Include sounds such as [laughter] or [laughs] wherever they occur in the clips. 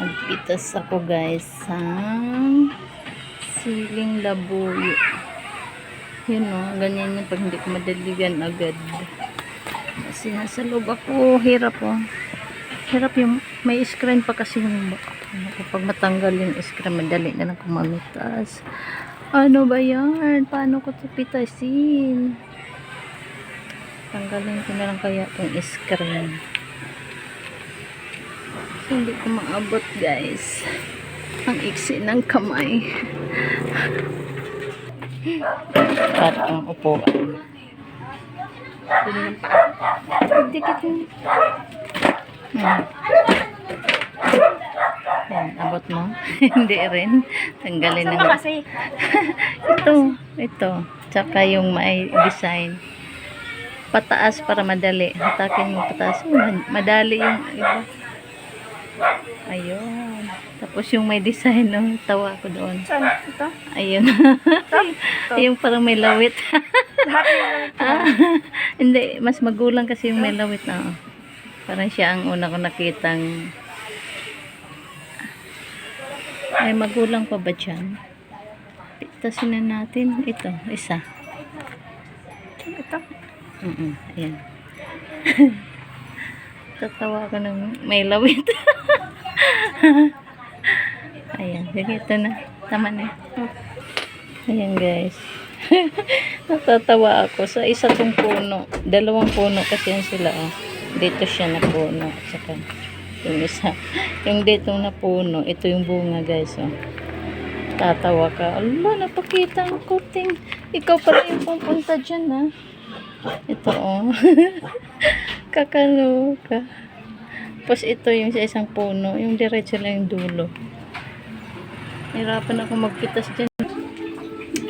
Magpitas ako guys sa siling labuyo. Yun o, ganyan yun pag hindi ko madaligan agad. Kasi nasa loob ako, hirap o. Hirap yung, may screen pa kasi yung kapag matanggal yung screen, madali na lang kumamitas. Ano ba yan? Paano ko ito pitasin? Tanggalin ko na lang kaya itong screen. Hindi ko maabot guys. Ang iksi ng kamay. Parang upuan. Dikit yun. Hmm. Yan, abot mo. [laughs] Hindi rin. Tanggalin kasi? [laughs] Ito, ito. Tsaka yung may design. Pataas para madali. Hatakin mo pataas. Ma- Madali yung iba. Ayun. Tapos yung may design, no? tawa ko doon. Saan? Ito? Ayun. Ito? [laughs] yung parang may lawit. [laughs] Ah, Hindi, mas magulang kasi yung may lawit na. oh. Parang siya ang una ko nakitang ay magulang pa ba dyan? Pitasin na natin. Ito, isa. Ito? Mm ayan. [laughs] Tatawa ko ng may lawit. Ayan, sige, ito na. Tama na. Ayan guys. [laughs] Natatawa ako sa isa tong puno. Dalawang puno kasi yan sila. Oh. Dito siya na puno. Saka yung isa. [laughs] Yung dito na puno. Ito yung bunga guys. Oh. Tatawa ka. Allah, napakita ang kuting. Ikaw pala yung pupunta dyan ha. Ito oh. [laughs] Kakaloka. Tapos ito yung sa isang puno. Yung diretso lang yung dulo. Hirapan ako magpitas dyan.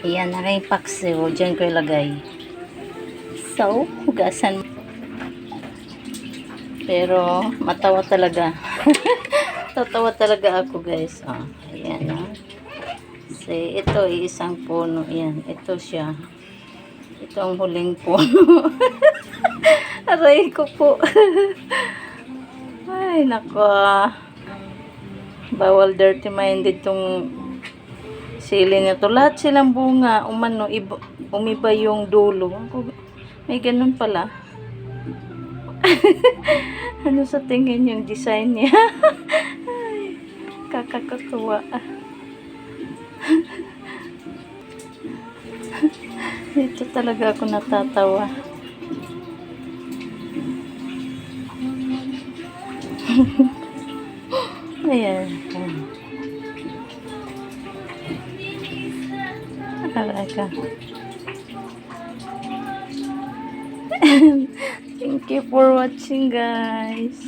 Ayan, naka yung paksiw. Diyan ko ilagay. So, hugasan. Pero, matawa talaga. [laughs] Tatawa talaga ako, guys. Oh, ayan, oh. Kasi, ito, isang puno. Ayan, ito siya. Ito ang huling puno. [laughs] Aray ko po. [laughs] Ay, nako. Bawal dirty minded tong sili na to. Lahat silang bunga, umano, iba, umiba yung dulo. May ganun pala. [laughs] ano sa tingin yung design niya? Ay, kakakatuwa. [laughs] Dito talaga ako natatawa. [laughs] Ayan. Talaga. [laughs] Thank you for watching guys.